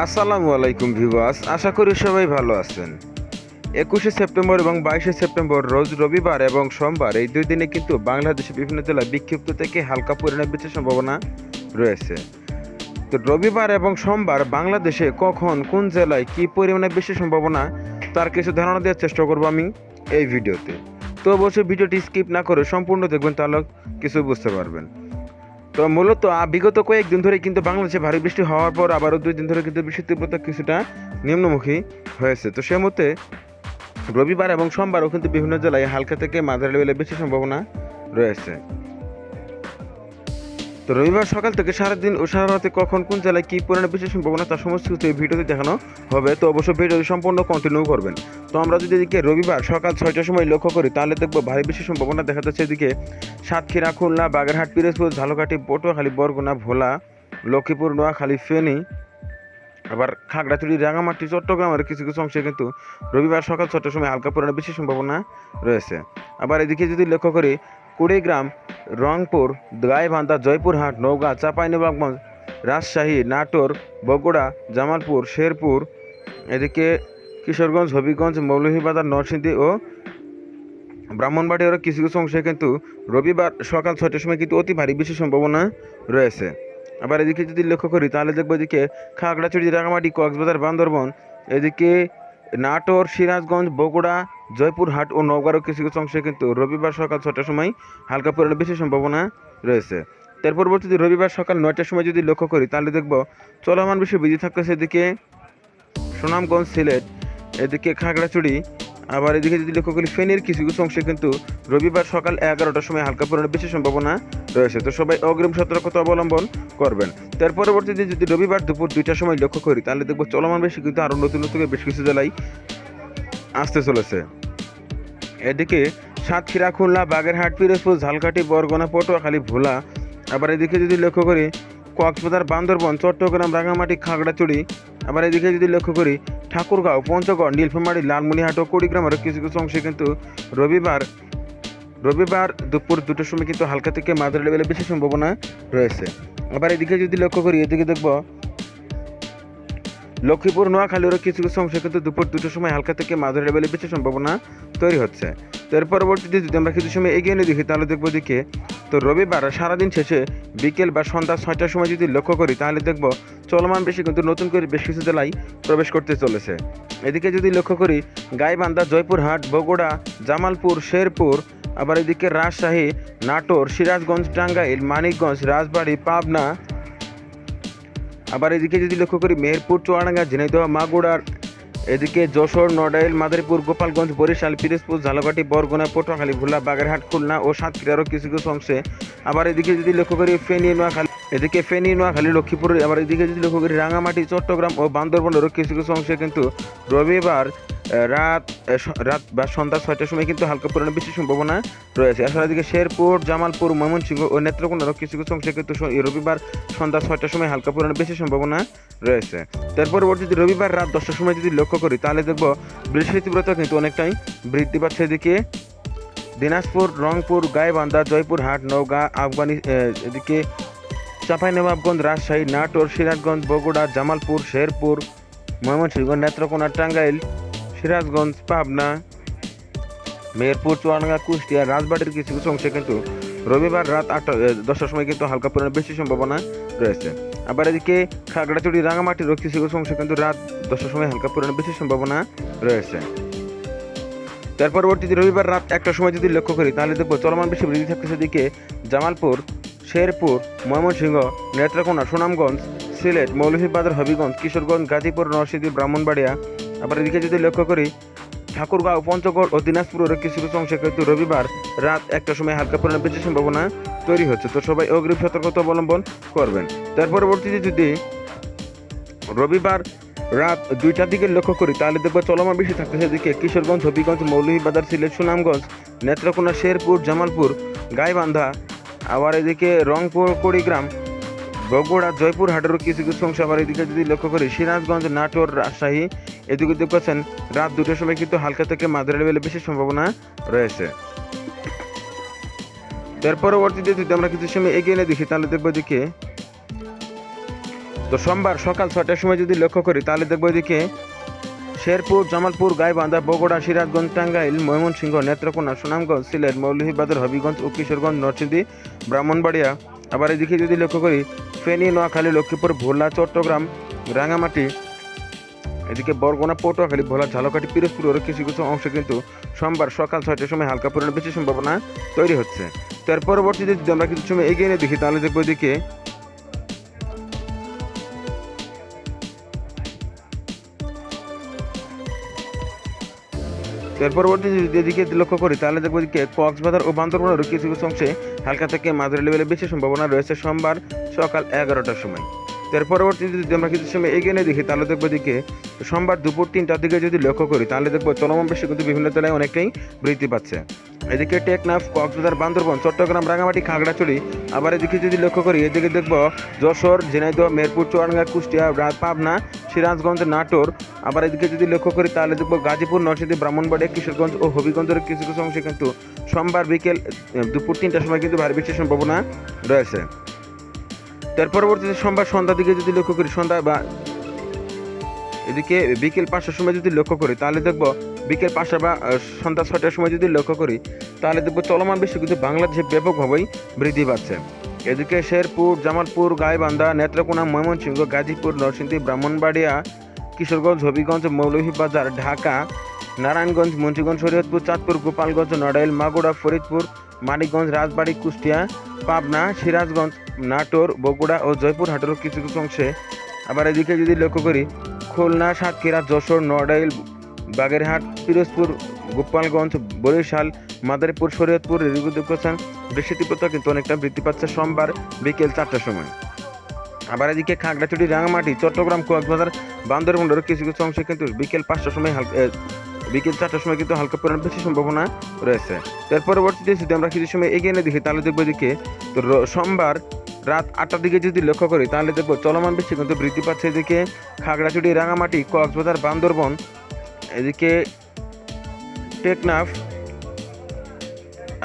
আসসালামু আলাইকুম ভিউয়ার্স, আশা করি সবাই ভালো আছেন। একুশে সেপ্টেম্বর এবং বাইশে সেপ্টেম্বর রোজ রবিবার এবং সোমবার, এই দুই দিনে কিন্তু বাংলাদেশের বিভিন্ন জেলায় বিক্ষিপ্ত থেকে হালকা পরিমাণে বৃষ্টির সম্ভাবনা রয়েছে। তো রবিবার এবং সোমবার বাংলাদেশে কখন, কোন জেলায় কী পরিমাণে বৃষ্টির সম্ভাবনা, তার কিছু ধারণা দেওয়ার চেষ্টা করব আমি এই ভিডিওতে। তো অবশ্যই ভিডিওটি স্কিপ না করে সম্পূর্ণ দেখবেন, তাহলে কিছু বুঝতে পারবেন। তো মূলত বিগত কয়েকদিন ধরে কিন্তু বাংলাদেশে ভারী বৃষ্টি হওয়ার পর আবারও দুই দিন ধরে কিন্তু বৃষ্টির তীব্রতা কিছুটা নিম্নমুখী হয়েছে। তো সে মতে রবিবার এবং সোমবারও কিন্তু বিভিন্ন জেলায় হালকা থেকে মাঝারি লেভেলে বেশি সম্ভাবনা রয়েছে। রবিবার সকাল থেকে সারাদিন ও সারা রাতে কখন কোন জেলায় কী পরিমাণে বেশি সম্ভাবনা তার সমস্ত কিছু এই ভিডিওতে দেখানো হবে, তো অবশ্যই ভিডিওটি সম্পূর্ণ কন্টিনিউ করবেন। তো আমরা যদি এদিকে রবিবার সকাল ছয়টার সময় লক্ষ্য করি, তাহলে দেখব ভারী বেশি সম্ভাবনা দেখা যাচ্ছে এদিকে সাতক্ষীরা, খুলনা, বাগেরহাট, পিরোজপুর, ঝালকাঠি, পটুয়াখালী, বরগুনা, ভোলা, লক্ষ্মীপুর, নোয়াখালী, ফেনী, আবার খাগড়াছড়ি রাঙামাটি চট্টগ্রামের কিছু কিছু অংশে কিন্তু রবিবার সকাল ছটার সময় হালকা পরিমাণে বেশি সম্ভাবনা রয়েছে। আবার এদিকে যদি লক্ষ্য করি কুড়িগ্রাম, রংপুর গাইবান্ধা জয়পুরহাট, নওগাঁ, চাঁপাইনবাবগঞ্জ, রাজশাহী, নাটোর, বগুড়া, জামালপুর, শেরপুর, এদিকে কিশোরগঞ্জ, হবিগঞ্জ, মৌলভীবাজার, নরসিংদী ও ব্রাহ্মণবাড়িয়ারও কিছু কিছু অংশে কিন্তু রবিবার সকাল ছয়টার সময় কিন্তু অতি ভারী বেশি সম্ভাবনা রয়েছে। আবার এদিকে যদি লক্ষ্য করি, তাহলে দেখব এদিকে খাগড়াছড়ি, রাঙামাটি, কক্সবাজার, বান্দরবন, এদিকে নাটোর, সিরাজগঞ্জ, বগুড়া জয়পুরহাট ও নওগাঁরও কিছু কিছু অংশে কিন্তু রবিবার সকাল ছটার সময় হালকা পরিমাণে বেশি সম্ভাবনা রয়েছে। তার পরবর্তীতে রবিবার সকাল নয়টার সময় যদি লক্ষ্য করি, তাহলে দেখব চলমান বেশি বিজি থাকতেছে এদিকে সুনামগঞ্জ, সিলেট, এদিকে খাগড়াছড়ি। আবার এদিকে যদি লক্ষ্য করি, ফেনীর কিছু কিছু অংশে কিন্তু রবিবার সকাল এগারোটার সময় হালকা পরিমাণে বেশি সম্ভাবনা রয়েছে। তো সবাই অগ্রিম সতর্কতা অবলম্বন করবেন। তার পরবর্তীতে যদি রবিবার দুপুর দুইটার সময় লক্ষ্য করি, তাহলে দেখব চলমান বেশি কিন্তু আরও নতুন নতুন বেশ কিছু জেলায় আসতে চলেছে। এদিকে সাতক্ষীরা, খুলনা, বাগেরহাট, পিরোজপুর, ঝালকাঠি, বরগুনা, পটুয়াখালী, ভোলা। আবার এদিকে যদি লক্ষ্য করি, কক্সবাজার, বান্দরবন, চট্টগ্রাম রাঙামাটি খাগড়াছড়ি। আবার এদিকে যদি লক্ষ্য করি, ঠাকুরগাঁও, পঞ্চগড়, নীলফামারী, লালমনিহাট ও কুড়িগ্রামের কিছু কিছু অংশে কিন্তু রবিবার রবিবার দুপুর দুটোর সময় কিন্তু হালকা থেকে মাঝারি লেভেলে বেশি সম্ভাবনা রয়েছে। আবার এদিকে যদি লক্ষ্য করি, এদিকে দেখব লক্ষ্মীপুর নোয়াখালীরও কিছু কিছু অংশে কিন্তু দুপুর দুটোর সময় হালকা থেকে মাঝারি লেভেলে বেশি সম্ভাবনা তৈরি হচ্ছে। তো এর পরবর্তীতে যদি আমরা কিছু সময় এগিয়ে নিয়ে দেখি, তাহলে দেখব দিকে তো রবিবার সারাদিন শেষে বিকেল বা সন্ধ্যা ছয়টার সময় যদি লক্ষ্য করি, তাহলে দেখব চলমান বেশি কিন্তু নতুন করে বেশ কিছু জেলায় প্রবেশ করতে চলেছে। এদিকে যদি লক্ষ্য করি, গাইবান্ধা, জয়পুরহাট, বগুড়া, জামালপুর, শেরপুর, আবার এদিকে রাজশাহী, নাটোর, সিরাজগঞ্জ, টাঙ্গাইল, মানিকগঞ্জ, রাজবাড়ী, পাবনা আবার এদিকে যদি লক্ষ্য করি, মেহেরপুর, চুয়াডাঙ্গা, ঝিনাইদহ মাগুড়ার এদিকে যশোর, নড়াইল, মাদারীপুর, গোপালগঞ্জ, বরিশাল, পিরোজপুর, ঝালকাঠি, বরগুনা, পটুয়াখালী, ভোলা, বাগেরহাট, খুলনা ও সাতক্ষীরারও কিছু কিছু অংশে। আবার এদিকে যদি লক্ষ্য করি, ফেনি, নোয়াখালী, এদিকে ফেনি, নোয়াখালী লক্ষ্মীপুর আবার এদিকে যদি লক্ষ্য করি, রাঙামাটি, চট্টগ্রাম ও বান্দরবনেরও কিছু কিছু অংশে কিন্তু রবিবার রাত রাত বা সন্ধ্যা ছয়টার সময় কিন্তু হালকা পরিমাণে বেশি সম্ভাবনা রয়েছে। এছাড়া এদিকে শেরপুর, জামালপুর, ময়মনসিংহ ও নেত্রকোনারও কিছু কিছু অংশে কিন্তু রবিবার সন্ধ্যা ছয়টার সময় হালকা পরিমাণে বেশি সম্ভাবনা রয়েছে। তার পরবর্তীতে রবিবার রাত দশটার সময় যদি লক্ষ্য করি, তাহলে দেখব বৃষ্টির তীব্রতা কিন্তু অনেকটাই বৃদ্ধি পাচ্ছে এদিকে। দিনাজপুর, রংপুর, গাইবান্ধা, জয়পুরহাট, নওগাঁ, আফগানি এদিকে চাঁপাইনবাবগঞ্জ, রাজশাহী, নাটোর, সিরাজগঞ্জ, বগুড়া, জামালপুর, শেরপুর, ময়মনসিংহ, নেত্রকোনা, টাঙ্গাইল সিরাজগঞ্জ, পাবনা, মেহেরপুর, চুয়াডাঙ্গা, কুষ্টিয়া, রাজবাড়ির কিছু কিছু অংশে কিন্তু রবিবার রাত আটটা দশটার সময় কিন্তু হালকা পরিমাণে বেশি সম্ভাবনা রয়েছে। আবার এদিকে খাগড়াছড়ি রাঙামাটির কিছু কিছু অংশে কিন্তু রাত দশটার সময় হালকা পরিমাণে বেশি সম্ভাবনা রয়েছে। তার পরবর্তীতে রবিবার রাত একটার সময় যদি লক্ষ্য করি, তাহলে দেখব চলমান বেশি বৃদ্ধি থাকতেছে দিকে জামালপুর, শেরপুর, ময়মনসিংহ, নেত্রকোনা, সুনামগঞ্জ, সিলেট, মৌলভীবাজার, হবিগঞ্জ, কিশোরগঞ্জ, গাজীপুর, নরসিংদী, ব্রাহ্মণবাড়িয়া আবার এদিকে যদি লক্ষ্য করি, ঠাকুরগাঁও, পঞ্চগড় ও দিনাজপুরের কিছু কিছু অংশে কিন্তু রবিবার রাত একটার সময় হালকা পরিমাণে বেশি সম্ভাবনা তৈরি হচ্ছে। তো সবাই অগ্রিম সতর্কতা অবলম্বন করবেন। তার পরবর্তীতে যদি রবিবার রাত দুইটার দিকে লক্ষ্য করি, তাহলে দেখব চলমান বেশি থাকতেছে সেদিকে কিশোরগঞ্জ, হবিগঞ্জ, মৌলভীবাজার, সিলেট, সুনামগঞ্জ, নেত্রকোনা, শেরপুর, জামালপুর, গাইবান্ধা, আবার এদিকে রংপুর, কুড়িগ্রাম, বগুড়া জয়পুর হাটেরও কিছু কিছু অংশ আবার এদিকে যদি লক্ষ্য করি, সিরাজগঞ্জ, নাটোর, রাজশাহী এদিকে দেখছেন রাত দুটোর সময় কিন্তু হালকা থেকে মাঝারি লেভেলে বেশি সম্ভাবনা রয়েছে। তার পরবর্তীতে যদি আমরা কিছু সময় এগিয়ে নিয়ে দেখি, তাহলে দেখব দিকে তো সোমবার সকাল ছটার সময় যদি লক্ষ্য করি, তাহলে দেখব এদিকে শেরপুর, জামালপুর, গাইবান্ধা, বগুড়া, সিরাজগঞ্জ, টাঙ্গাইল, ময়মনসিংহ, নেত্রকোনা, সুনামগঞ্জ, সিলেট, মৌলভীবাজার, হবিগঞ্জ ও কিশোরগঞ্জ নরসিংদী, ব্রাহ্মণবাড়িয়া। আবার এদিকে যদি লক্ষ্য করি, ফেনী, নোয়াখালী, লক্ষ্মীপুর, ভোলা, চট্টগ্রাম রাঙামাটি এদিকে বরগুনা, পটুয়াখালী ভোলা ঝালকাঠি পিরোজপুর ওর কিছু কিছু অংশ কিন্তু সোমবার সকাল ছয়টার সময় হালকা পরিমাণে বেশি সম্ভাবনা তৈরি হচ্ছে। তার পরবর্তীতে যদি আমরা কিছু সময় এগিয়ে নিয়ে দেখি, তাহলে দেখব এদিকে এর পরবর্তী যদি এদিকে লক্ষ্য করি, তাহলে দেখব এদিকে কক্সবাজার ও বান্দরবনের কিছু কিছু অংশে হালকা থেকে মাঝারি লেভেলে বেশি সম্ভাবনা রয়েছে সোমবার সকাল এগারোটার সময়। এর পরবর্তী যদি আমরা কিছু সময় এগিয়ে নিয়ে দেখি, তাহলে দেখব এদিকে সোমবার দুপুর তিনটার দিকে যদি লক্ষ্য করি, তাহলে দেখব চলমান বেশি কিন্তু বিভিন্ন জেলায় অনেকটাই বৃদ্ধি পাচ্ছে। এদিকে টেকনাফ, কক্সবাজার, বান্দরবন, চট্টগ্রাম রাঙামাটি খাগড়াছড়ি, আবার এদিকে যদি লক্ষ্য করি, এদিকে দেখব যশোর, ঝিনাইদহ, মেরপুর, চুয়াডাঙ্গা, কুষ্টিয়া পাবনা, সিরাজগঞ্জ, নাটোর। আবার এদিকে যদি লক্ষ্য করি, তাহলে দেখব গাজীপুর, নরসিংদী, ব্রাহ্মণবাড়িয়া, কিশোরগঞ্জ ও হবিগঞ্জের কিছু কিছু অংশে কিন্তু সোমবার বিকেল দুপুর তিনটার সময় কিন্তু ভারী বৃষ্টির সম্ভাবনা রয়েছে। তার পরবর্তীতে সোমবার সন্ধ্যার দিকে যদি লক্ষ্য করি, সন্ধ্যা বা এদিকে বিকেল পাঁচটার সময় যদি লক্ষ্য করি, তাহলে দেখব বিকেল পাঁচটা বা সন্ধ্যা ছটার সময় যদি লক্ষ্য করি, তাহলে দেখব চলমান বৃষ্টি কিন্তু বাংলাদেশে ব্যাপকভাবেই বৃদ্ধি পাচ্ছে। এদিকে শেরপুর, জামালপুর, গাইবান্ধা, নেত্রকোনা, ময়মনসিংহ, গাজীপুর, নরসিংদী, ব্রাহ্মণবাড়িয়া, কিশোরগঞ্জ, হবিগঞ্জ, মৌলভীবাজার, ঢাকা, নারায়ণগঞ্জ, মুন্সিগঞ্জ, শরীয়তপুর, চাঁদপুর, গোপালগঞ্জ, নড়াইল মাগুড়া ফরিদপুর, মানিকগঞ্জ, রাজবাড়ী, কুষ্টিয়া, পাবনা, সিরাজগঞ্জ, নাটোর, বগুড়া ও জয়পুরহাটেরও কিছু কিছু অংশে। আবার এদিকে যদি লক্ষ্য করি খুলনা, সাতক্ষীরা, যশোর, নড়াইল, বাগেরহাট, পিরোজপুর, গোপালগঞ্জ, বরিশাল, মাদারীপুর, শরীয়তপুর রিগুদুকান বৃষ্টি তীব্রতা কিন্তু অনেকটা বৃদ্ধি পাচ্ছে সোমবার বিকেল চারটার সময়। আবার এদিকে খাগড়াছড়ি রাঙামাটি চট্টগ্রাম, কক্সবাজার, বান্দরবনের কিছু কিছু অংশে কিন্তু বিকেল পাঁচটার সময় হালকা বিকেল চারটার সময় কিন্তু হালকা পরিমাণ বেশি সম্ভাবনা রয়েছে। তার পরবর্তীতে যদি আমরা কিছু সময় এগিয়ে নিয়ে দেখি, তাহলে দেখব এদিকে তো সোমবার রাত আটটার দিকে যদি লক্ষ্য করি, তাহলে দেখব চলমান বৃষ্টি কিন্তু বৃদ্ধি পাচ্ছে। এদিকে খাগড়াছড়ি, রাঙামাটি, কক্সবাজার, বান্দরবন, এদিকে টেকনাফ,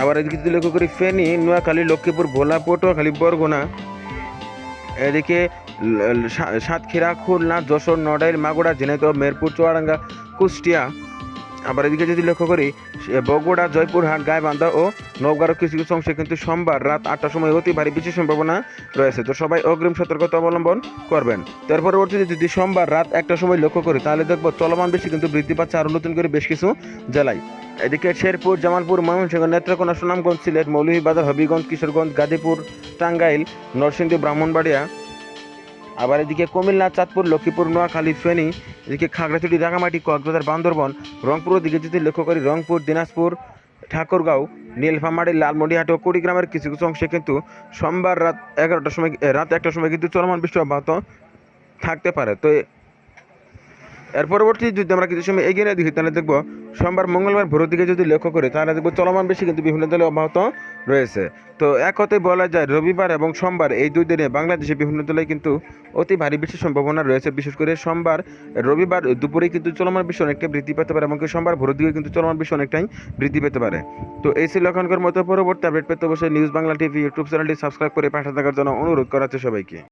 আবার এদিকে যদি লক্ষ্য করি, ফেনী, নোয়াখালী, লক্ষ্মীপুর, ভোলা, পটুয়াখালী, বরগুনা, এদিকে সাতক্ষীরা, খুলনা, যশোর, নড়াইল, মাগুরা, ঝিনাইদহ, মেরপুর, চুয়াডাঙ্গা, কুষ্টিয়া আবার এদিকে যদি লক্ষ্য করি বগুড়া, জয়পুরহাট, গাইবান্ধা ও নওগাঁর কিছু কিছু অংশে কিন্তু সোমবার রাত আটটার সময় অতি ভারী বৃষ্টির সম্ভাবনা রয়েছে। তো সবাই অগ্রিম সতর্কতা অবলম্বন করবেন। তার পরবর্তীতে যদি সোমবার রাত একটার সময় লক্ষ্য করি, তাহলে দেখব চলমান বৃষ্টি কিন্তু বৃদ্ধি পাচ্ছে আরও নতুন করে বেশ কিছু জেলায়। এদিকে শেরপুর, জামালপুর, ময়মনসিংহ, নেত্রকোনা, সুনামগঞ্জ, সিলেট, মৌলভীবাজার, হবিগঞ্জ, কিশোরগঞ্জ, গাজীপুর, টাঙ্গাইল, নরসিংদী, ব্রাহ্মণবাড়িয়া আবার এদিকে কুমিল্লা, চাঁদপুর, লক্ষ্মীপুর, নোয়াখালী, ফেনী, এদিকে খাগড়াছড়ি রাঙামাটি কক্সবাজার, বান্দরবন, রংপুরের দিকে যদি লক্ষ্য করি, রংপুর, দিনাজপুর, ঠাকুরগাঁও, নীলফামারী লালমন্ডিহাট ও কুড়িগ্রামের কিছু কিছু অংশে কিন্তু সোমবার রাত এগারোটার সময়, রাত একটার সময় কিন্তু চলমান বৃষ্টি অব্যাহত থাকতে পারে। তো এর পরবর্তী যদি আমরা কিছু সময় এগিয়ে দেখি, তাহলে দেখব সোমবার, মঙ্গলবার ভোরের দিকে যদি লক্ষ্য করি, তাহলে দেখব চলমান বেশি কিন্তু বিভিন্ন দলে অব্যাহত রয়েছে। তো এক কথায় বলা যায়, রবিবার এবং সোমবার এই দুই দিনে বাংলাদেশে বিভিন্ন দলে কিন্তু অতি ভারী বৃষ্টির সম্ভাবনা রয়েছে। বিশেষ করে সোমবার, রবিবার দুপুরে কিন্তু চলমান বৃষ্টি অনেকটা বৃদ্ধি পেতে পারে এবং সোমবার ভোরের দিকে কিন্তু চলমান বৃষ্টি অনেকটাই বৃদ্ধি পেতে পারে। তো এই ছিল এখনকার মতো পরবর্তী আপডেট পেতে অবশ্যই নিউজ বাংলা টিভি ইউটিউব চ্যানেলটি সাবস্ক্রাইব করে পাশে থাকার জন্য অনুরোধ করা হচ্ছে সবাইকে।